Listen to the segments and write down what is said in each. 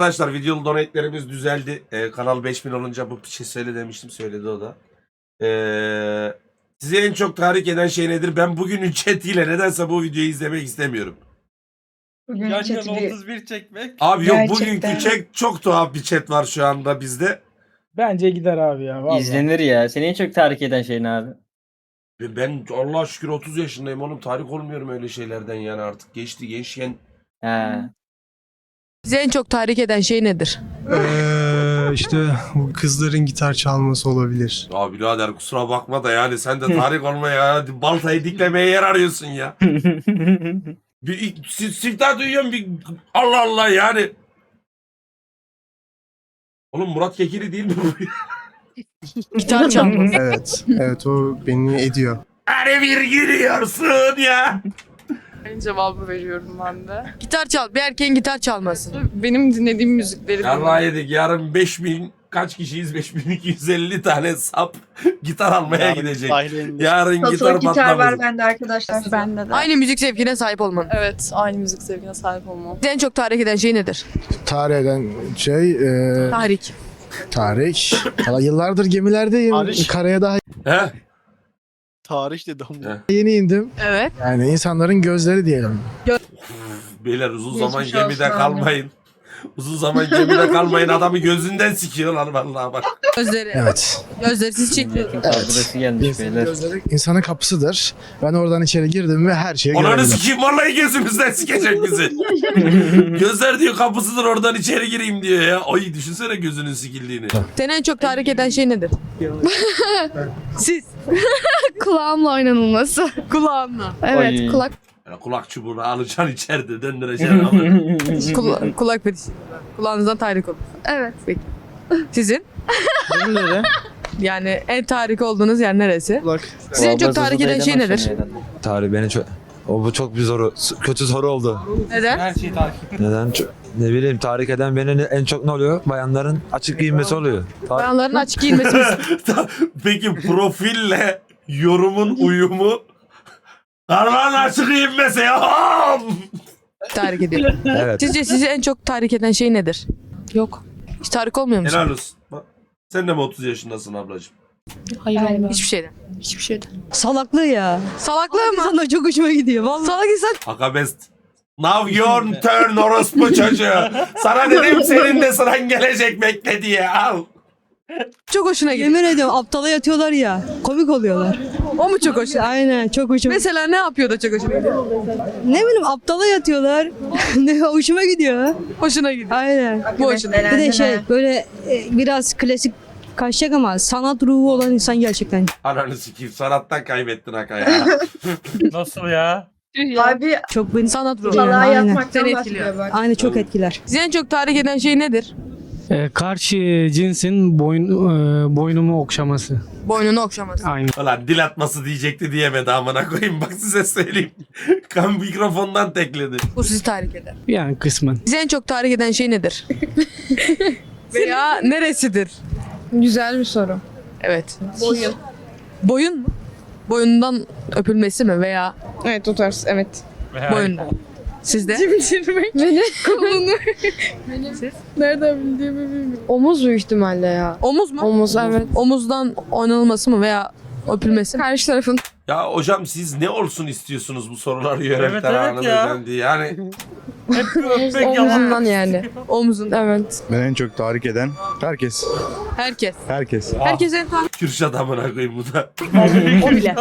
Arkadaşlar videolu donate'lerimiz düzeldi. Ee, kanal 5000 olunca bu şey söyle demiştim söyledi o da. Ee, sizi en çok tahrik eden şey nedir? Ben bugünün chat'iyle nedense bu videoyu izlemek istemiyorum. Bugün Yan chat'i bir 31 çekmek. Abi yok Gerçekten. bugünkü chat çok tuhaf bir chat var şu anda bizde. Bence gider abi ya. Vallahi. İzlenir ya. Seni en çok tahrik eden şey ne abi? Ben Allah'a şükür 30 yaşındayım oğlum tahrik olmuyorum öyle şeylerden yani artık geçti gençken. He. Sizi en çok tahrik eden şey nedir? Ee, işte bu kızların gitar çalması olabilir. Ya birader kusura bakma da yani sen de tahrik olmaya ya baltayı diklemeye yer arıyorsun ya. Bir siftah duyuyorum bir Allah Allah yani. Oğlum Murat Kekili değil mi bu? Gitar çalma. Evet. Evet o beni ediyor. Her bir giriyorsun ya. Aynı cevabı veriyorum ben de. gitar çal. Bir erkeğin gitar çalması. Benim dinlediğim müzikleri yedik yarın 5000 kaç kişiyiz 5250 tane sap gitar almaya gidecek. Yarın gitar satılık gitar var patlaması. bende arkadaşlar. Bende de. Aynı müzik zevkine sahip olman. Evet, aynı müzik zevkine sahip olmam. Sizi en çok tahrik eden şey nedir? tarih eden şey e, Tahrik. tarih. Valla yıllardır gemilerdeyim. Tarih. Karaya daha He? Tarih dedi ama. yeni indim. Evet. Yani insanların gözleri diyelim. Beyler uzun Geçmiş zaman olsun gemide abi. kalmayın. Uzun zaman gemide kalmayın adamı gözünden sikiyorlar vallahi bak. Gözleri. Evet. Gözleri sizi çekiyor. Kavgası gelmiş İnsanın beyler. gözleri insanın kapısıdır. Ben oradan içeri girdim ve her şeyi Ananı görebildim. sikeyim vallahi gözümüzden sikecek bizi. Gözler diyor kapısıdır oradan içeri gireyim diyor ya. Ay düşünsene gözünün sikildiğini. Seni en çok tahrik eden şey nedir? Siz. Kulağımla oynanılması. Kulağınla. Evet Oy. kulak Yani kulak çubuğunu alacaksın içeride döndüreceksin ama. Kula- kulak fetişi. Kulağınızdan tahrik olur. evet. Sizin? Benim de öyle. Yani en tahrik olduğunuz yer neresi? Kulak. Sizi en çok tahrik eden şey nedir? Tarih beni çok... O bu çok bir soru. Kötü soru oldu. Neden? Her şeyi takip. Neden? Çok- ne bileyim tahrik eden beni ne- en çok ne oluyor? Bayanların açık giyinmesi oluyor. Tar- Bayanların açık giyinmesi mi? Peki profille yorumun uyumu Karvan açık inmesi ya. tahrik ediyor. evet. Sizce sizi en çok tahrik eden şey nedir? Yok. Hiç tahrik olmuyor musun? Helal olsun. Bak, Sen de mi 30 yaşındasın ablacığım? Hayır olmuyor. Hiçbir şeyden. Hiçbir şeyden. Salaklığı ya. Salaklığı mı? Sana çok hoşuma gidiyor. Vallahi. Salak insan Akabest. Now your turn orospu çocuğu. Sana dedim senin de sıran gelecek bekle diye al. çok hoşuna gidiyor. Yemin ediyorum aptala yatıyorlar ya. Komik oluyorlar. O mu çok hoşuna? Aynen çok hoşuma. Mesela ne yapıyor da çok hoşuna gidiyor? ne bileyim aptala yatıyorlar. ne hoşuma gidiyor. Hoşuna gidiyor. Aynen. Bu hoşuna. Bir de şey böyle e, biraz klasik kaçacak ama sanat ruhu olan insan gerçekten. Ananı sikeyim sanattan kaybettin Aka ya. Nasıl ya? Abi Çok beni Sanat ruhu. salağa Aynen. yatmaktan Seni bahsediyor etkiliyor. bak. Aynı çok etkiler. Sizi en çok tahrik eden şey nedir? Ee, karşı cinsin boyun, e, boynumu okşaması. Boynunu okşaması. Aynı. Ulan dil atması diyecekti diyemedi amına koyayım. Bak size söyleyeyim. Kan mikrofondan tekledi. Bu sizi tahrik eder. Yani kısmen. Sizi en çok tahrik eden şey nedir? Veya neresidir? Güzel bir soru. Evet. Boyun. Boyun mu? Boyundan öpülmesi mi veya Evet o tarz, evet. boyundan? Sizde? Cimcirmek. Beni. Kolunu. Siz? Nereden bildiğimi bilmiyorum. Omuz büyük ihtimalle ya. Omuz mu? Omuz evet. Omuzdan oynanılması mı veya öpülmesi mi? Karşı tarafın Ya hocam siz ne olsun istiyorsunuz bu soruları yönetmen Evet, evet ya. hanımefendi? Yani Hep öpmek omuzundan yani. Omuzun. Evet. Ben en çok tahrik eden herkes. Herkes. Herkes. Herkes en tahrik. Kürşat amına koyayım bu da. O bile.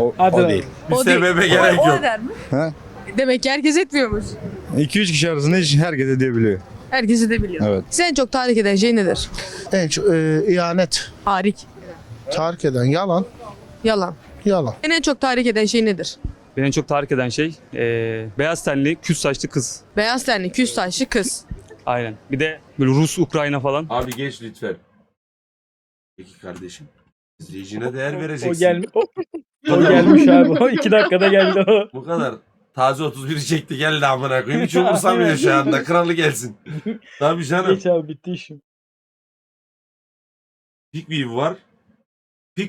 O, o lan. değil. Bir O değil. sebebe gerek o, yok. O eder mi? He? Demek ki herkes etmiyormuş. 2-3 kişi arasında hiç herkes edebiliyor. Herkesi de biliyor. Evet. Sizi en çok tahrik eden şey nedir? En çok e, ihanet. Tahrik. Tahrik eden yalan. Yalan. Yalan. Seni en çok tahrik eden şey nedir? Beni en çok tahrik eden şey e, beyaz tenli, küs saçlı kız. Beyaz tenli, küs saçlı kız. Aynen. Bir de böyle Rus, Ukrayna falan. Abi geç lütfen. Peki kardeşim. İzleyicine değer O, vereceksin. gelmiş. O, o gelmiş abi. O iki dakikada geldi o. Bu kadar. Taze 31'i çekti geldi amına koyayım. Hiç umursamıyor şu anda. Kralı gelsin. Tabii canım. Geç abi bitti işim. Big var.